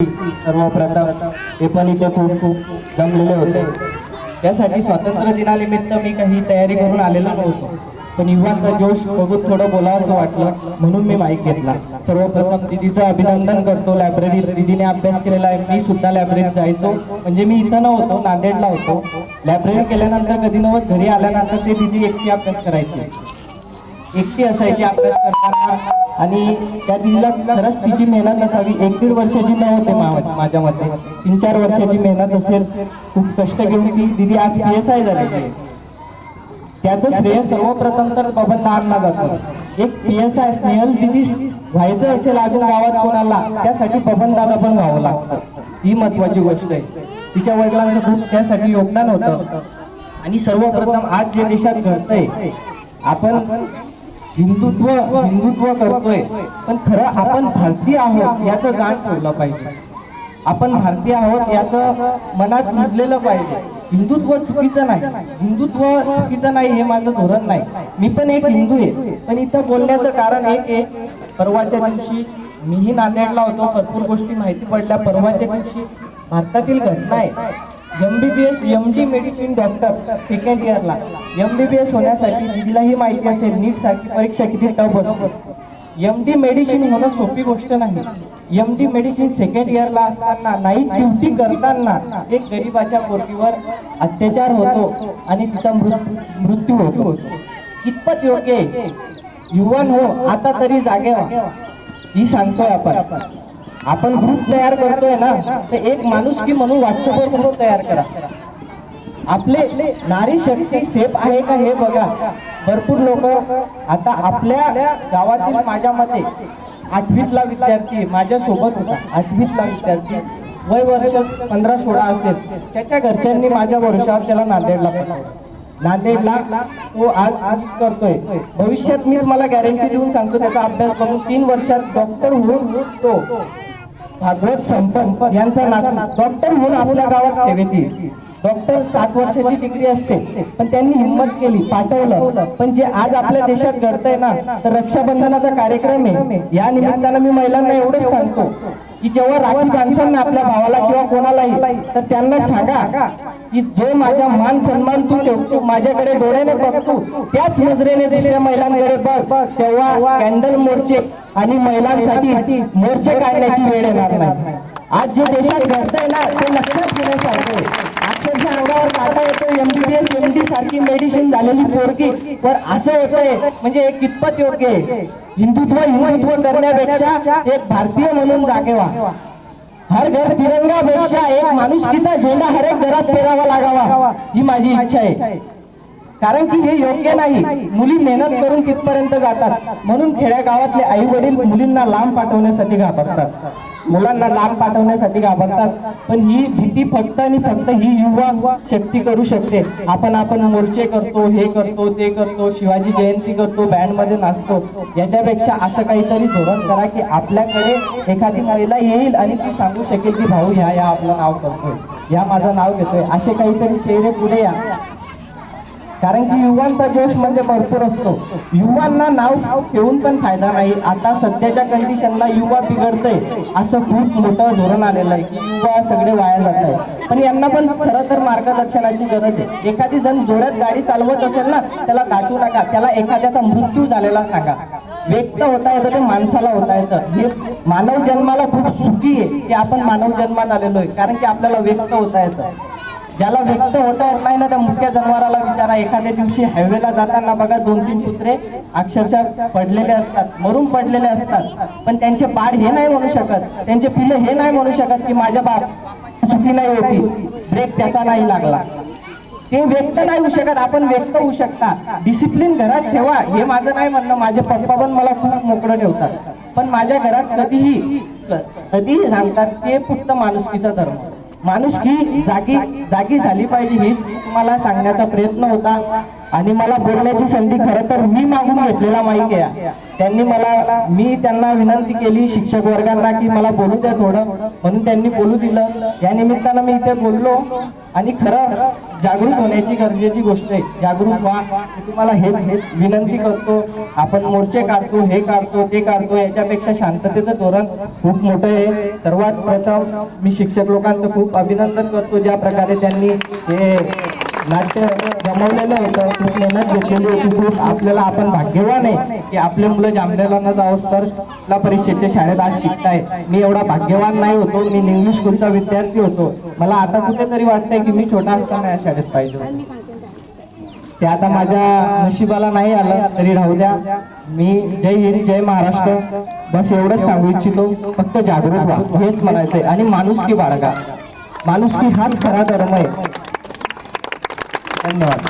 सर्वप्रथम हे पण इथे खूप खूप जमलेले होते. त्यासाठी स्वातंत्र्य दिनानिमित्त मी काही तयारी करून आलेलो नव्हतो. पण युवाचा जोश बघून थोडं बोलावंसं वाटलं म्हणून मी माईक घेतला. सर्वप्रथम दिदीचं अभिनंदन करतो. लायब्ररीत दिदीने अभ्यास केलेला आहे. मी सुद्धा लायब्ररीत जायचो. म्हणजे मी इथं नव्हतो नांदेडला होतो. लायब्ररी केल्यानंतर कधी नव्हत घरी आल्यानंतर ते दिदी एकटी अभ्यास करायची. एकटी असायची अभ्यास करताना आणि त्या दिदीला खरंच तिची मेहनत असावी. एक दीड वर्षाची न होते माझ्या मते. तीन चार वर्षाची मेहनत असेल. खूप कष्ट घेऊन ती दिदी आज पी एस आय झालेली त्याचं श्रेय सर्वप्रथम तर बबनदा आणला जातो एक पी एस आय स्नेहल दिदी व्हायचं असेल अजून गावात कोणाला त्यासाठी बबन दादा पण व्हावं लागतं. ही महत्वाची गोष्ट आहे. तिच्या वडिलांचं खूप त्यासाठी योगदान होतं. आणि सर्वप्रथम आज जे देशात घडतंय आपण हिंदुत्व हिंदुत्व करतोय. पण खरं आपण भारतीय आहोत याचं जाण ठेवलं पाहिजे. आपण भारतीय आहोत याचं मनात रुजलेलं पाहिजे. हिंदुत्व चुकीचं नाही. हिंदुत्व चुकीचं नाही हे माझं धोरण नाही. मी पण एक हिंदू आहे. पण इथं बोलण्याचं कारण एक आहे. परवाच्या दिवशी मीही नांदेडला होतो. भरपूर गोष्टी माहिती पडल्या. परवाच्या दिवशी भारतातील घटना आहे. M B B S M D medicine doctor second इयरला एम बी बी एस होण्यासाठी दिदीलाही माहिती असेल नीट सारखी परीक्षा किती टफ असतो. एम डी मेडिसिन होणं सोपी गोष्ट नाही. एम डी मेडिसिन सेकंड इयरला असताना नाईट ड्युटी करताना एक गरीबाच्या पोरगीवर अत्याचार होतो आणि तिचा मृत्यू होतो. इतपत योग्य युवन हो आता तरी जागे व्हा. ही सांगतोय आपण. आपण ग्रुप तयार करतोय ना तर एक माणुसकी म्हणून व्हॉट्सअपवर ग्रुप तयार करा. आपले नारी शक्ती सेफ आहे का हे बघा. भरपूर लोक आता आपल्या गावातील माझ्या मते आठवीतला विद्यार्थी माझ्या सोबत होता. आठवीतला विद्यार्थी. वय वर्ष पंधरा सोळा असेल. त्याच्या घरच्यांनी माझ्या वर्षावर त्याला नांदेडला पाठवलं. नांदेडला तो आज आज करतोय. भविष्यात मी तुम्हाला गॅरंटी देऊन सांगतो त्याचा अभ्यास करून तीन वर्षात डॉक्टर होऊन तो भागवत संपत यांचा नातू. डॉक्टर म्हणून आपल्या गावात सेवेत येईल डॉक्टर सात वर्षाची डिग्री असते पण त्यांनी हिंमत केली पाठवलं. पण जे आज आपल्या देशात घडतंय ना तर रक्षाबंधनाचा कार्यक्रम आहे. या निमित्तानं मी महिलांना एवढंच सांगतो की जेव्हा राखी बांधताना आपल्या भावाला किंवा कोणालाही तर त्यांना सांगा की जो माझा मान सन्मान तू ठेवतो माझ्याकडे डोळ्याने बघतो त्याच नजरेने दुसऱ्या महिलांकडे बघ तेव्हा कॅन्डल मोर्चे आणि महिलांसाठी मोर्चे काढण्याची वेळ येणार नाही. आज जे देशात घडतंय ना ते लक्षात घेण्यासारखं अक्षरशः अंगावर काटा येतो. एमडी मेडिसिन झालेली पोरगी. पर असं होतंय म्हणजे एक कितपत योग्य आहे? हिंदुत्व हिंदुत्व करण्यापेक्षा एक भारतीय म्हणून जागे व्हा. हर घर तिरंगापेक्षा एक माणुसकीचा झेंडा हर एक घरात पेरावा लागावा. ही माझी इच्छा आहे. कारण की हे योग्य नाही. मुली मेहनत करून तिथपर्यंत जातात. म्हणून खेड्यागावातले आई वडील मुलींना लांब पाठवण्यासाठी घाबरतात. मुलांना लांब पाठवण्यासाठी घाबरतात. पण ही भीती फक्त आणि फक्त ही युवा शक्ती करू शकते. आपण आपण मोर्चे करतो हे करतो ते करतो शिवाजी जयंती करतो बँडमध्ये नाचतो. याच्यापेक्षा असं काहीतरी धोरण करा की आपल्याकडे एखादी महिला येईल आणि ती सांगू शकेल की भाऊ ह्या या आपलं नाव करतोय. या माझं नाव घेतोय. असे काहीतरी चेहरे पुढे या. कारण की युवांचा जोश म्हणजे भरपूर असतो. युवांना नाव ठेवून पण फायदा नाही. आता सध्याच्या कंडिशनला युवा बिघडतंय. असं खूप मोठं धोरण आलेलं आहे की युवा सगळे वाया जात आहे पण यांना पण खरं तर मार्गदर्शनाची गरज आहे. एखादी जण जोड्यात गाडी चालवत असेल ना त्याला दाटू नका. त्याला एखाद्याचा मृत्यू झालेला सांगा. व्यक्त होता येतं ते माणसाला होता येतं. हे मानव जन्माला खूप सुखी आहे की आपण मानव जन्मात आलेलो आहे. कारण की आपल्याला व्यक्त होता येतं. ज्याला व्यक्त होता येत नाही ना त्या मुख्य जनावराला विचारा. एखाद्या दिवशी हायवेला जाताना बघा दोन तीन कुत्रे अक्षरशः पडलेले असतात मरून पडलेले असतात. पण त्यांचे बाळ हे नाही म्हणू शकत. त्यांचे पिले हे नाही म्हणू शकत की माझ्या बाप चुकी नाही होती. ब्रेक त्याचा नाही लागला. ते व्यक्त नाही होऊ शकत आपण व्यक्त होऊ शकता. डिसिप्लिन घरात ठेवा. हे माझं नाही म्हणणं. माझे पप्पा पण मला खूप मोकळं ठेवतात. पण माझ्या घरात कधीही कधीही सांगतात ते फक्त माणुसकीचा धर्म. माणूस की जागी जागी झाली पाहिजे हीच मला सांगण्याचा प्रयत्न होता. आणि मला बोलण्याची संधी खरं तर मी मागून घेतलेला माईक आहे. त्यांनी मला मी त्यांना विनंती केली शिक्षक वर्गांना की मला बोलू द्या थोडं. म्हणून त्यांनी बोलू दिलं. या निमित्तानं मी इथे बोललो. आणि खरं जागरूक होण्याची गरजेची गोष्ट आहे. जागरूक व्हा. तुम्हाला हेच हेच विनंती करतो. आपण मोर्चे काढतो हे काढतो ते काढतो. याच्यापेक्षा शांततेचं धोरण खूप मोठं आहे. सर्वात प्रथम मी शिक्षक लोकांचं खूप अभिनंदन करतो. ज्या प्रकारे त्यांनी हे नाट्य जमवलेलं होतं खूप मेहनत घेतलेली होती खूप आपल्याला आपण भाग्यवान आहे की आपले मुलं जामनेला न जावंच तर ला परिषदेच्या शाळेत आज शिकताय. मी एवढा भाग्यवान नाही होतो. मी इंग्लिश स्कूलचा विद्यार्थी होतो. मला आता कुठेतरी वाटतंय की मी छोटा असताना या शाळेत पाहिजे ते आता माझ्या नशिबाला नाही आलं तरी राहू द्या. मी जय हिंद जय महाराष्ट्र. बस एवढंच सांगू इच्छितो. फक्त जागृत व्हा. हेच म्हणायचंय. आणि माणुसकी बाळगा. माणुसकी हाच खरा धर्म आहे. anh nhật